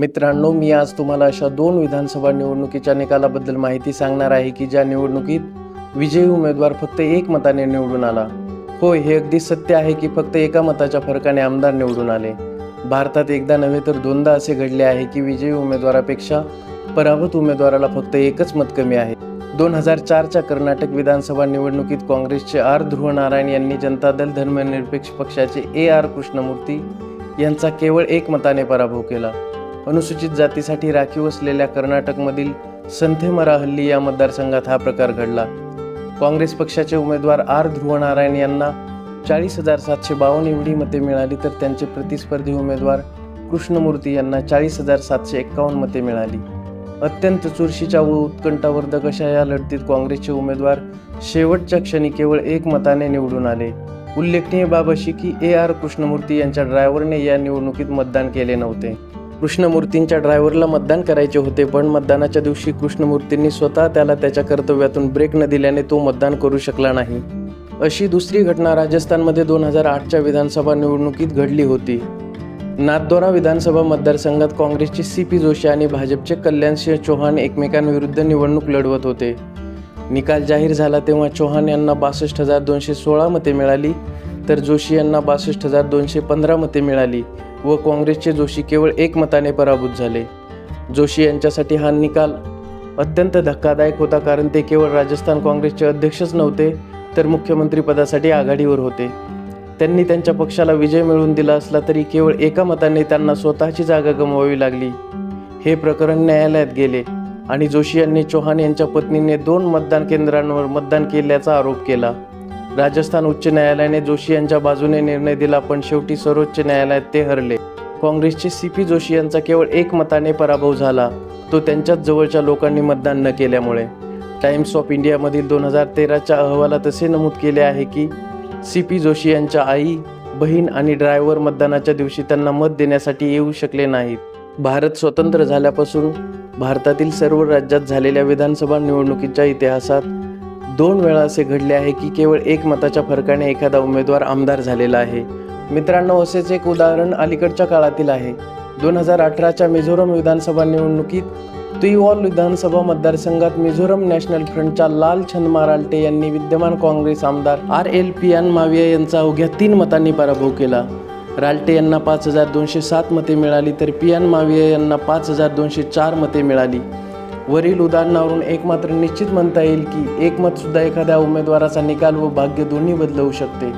मित्रांनो मी आज तुम्हाला अशा दोन विधानसभा निवडणुकीच्या निकालाबद्दल माहिती सांगणार आहे की ज्या निवडणुकीत विजयी उमेदवार फक्त एक मताने निवडून आला. होय हे अगदी सत्य आहे की फक्त एका मताच्या फरकाने आमदार निवडून आले. भारतात एकदा नव्हे तर दोनदा असे घडले आहे की विजयी उमेदवारापेक्षा पराभूत उमेदवाराला फक्त एकच मत कमी आहे. दोन हजार चारच्या कर्नाटक विधानसभा निवडणुकीत काँग्रेसचे आर ध्रुवनारायण यांनी जनता दल धर्मनिरपेक्ष पक्षाचे ए आर कृष्णमूर्ती यांचा केवळ एक मताने पराभव केला. अनुसूचित जातीसाठी राखीव असलेल्या कर्नाटकमधील संथेमराहल्ली या मतदारसंघात हा प्रकार घडला. काँग्रेस पक्षाचे उमेदवार आर ध्रुवनारायण यांना चाळीस हजार सातशे बावन्न एवढी मते मिळाली तर त्यांचे प्रतिस्पर्धी उमेदवार कृष्णमूर्ती यांना चाळीस हजार सातशे एक्कावन्न मते मिळाली. अत्यंत चुरशीच्या व उत्कंठावर्धक अशा या लढतीत काँग्रेसचे उमेदवार शेवटच्या क्षणी केवळ एक मताने निवडून आले. उल्लेखनीय बाब अशी की ए आर कृष्णमूर्ती यांच्या ड्रायव्हरने या निवडणुकीत मतदान केले नव्हते. कृष्णमूर्तींच्या ड्रायव्हरला मतदान करायचे होते पण मतदानाच्या दिवशी कृष्णमूर्तींनी स्वतः त्याला त्याच्या कर्तव्यातून ब्रेक न दिल्याने तो मतदान करू शकला नाही. अशी दुसरी घटना राजस्थानमध्ये दोन हजार आठच्या विधानसभा निवडणुकीत घडली होती. नाथद्वारा विधानसभा मतदारसंघात काँग्रेसचे सी पी जोशी आणि भाजपचे कल्याणसिंह चौहान एकमेकांविरुद्ध निवडणूक लढवत होते. निकाल जाहीर झाला तेव्हा चौहान यांना बासष्ट हजार दोनशे सोळा मते मिळाली. तर जोशी यांना बासष्ट हजार दोनशे पंधरा मते मिळाली व काँग्रेसचे जोशी केवळ एक मताने पराभूत झाले. जोशी यांच्यासाठी हा निकाल अत्यंत धक्कादायक होता कारण ते केवळ राजस्थान काँग्रेसचे अध्यक्षच नव्हते तर मुख्यमंत्रीपदासाठी आघाडीवर होते. त्यांनी त्यांच्या पक्षाला विजय मिळवून दिला असला तरी केवळ एका मताने त्यांना स्वतःची जागा गमवावी लागली. हे प्रकरण न्यायालयात गेले आणि जोशी यांनी चौहान यांच्या पत्नीने दोन मतदान केंद्रांवर मतदान केल्याचा आरोप केला. राजस्थान उच्च न्यायालयाने जोशी यांच्या बाजूने निर्णय दिला पण शेवटी सर्वोच्च न्यायालयात ते हरले. काँग्रेसचे सी पी जोशी यांचा केवळ एक मताने पराभव झाला. तो त्यांच्याच जवळच्या लोकांनी मतदान न केल्यामुळे. टाइम्स ऑफ इंडियामधील दोन हजार तेराच्या अहवालात असे नमूद केले आहे की सी पी जोशी यांच्या आई बहीण आणि ड्रायव्हर मतदानाच्या दिवशी त्यांना मत देण्यासाठी येऊ शकले नाहीत. भारत स्वतंत्र झाल्यापासून भारतातील सर्व राज्यात झालेल्या विधानसभा निवडणुकीच्या इतिहासात दोन वेळा असे घडले आहे की केवळ एक मताच्या फरकाने एखादा उमेदवार आमदार झालेला आहे. मित्रांनो असेच एक उदाहरण अलीकडच्या काळातील आहे. दोन हजार अठराच्या मिझोरम विधानसभा निवडणुकीत तुईवॉल विधानसभा मतदारसंघात मिझोरम नॅशनल फ्रंटच्या लाल छंद यांनी विद्यमान काँग्रेस आमदार आर एल पियान माविया यांचा अवघ्या तीन मतांनी पराभव केला. राल्टे यांना पाच हजार दोनशे सात मते मिळाली तर पियान माविया यांना पाच हजार दोनशे चार मते मिळाली. वरील उदाहरणावरून एक मात्र निश्चित म्हणता येईल की एक मतसुद्धा एखाद्या उमेदवाराचा निकाल व भाग्य दोन्ही बदलवू शकते.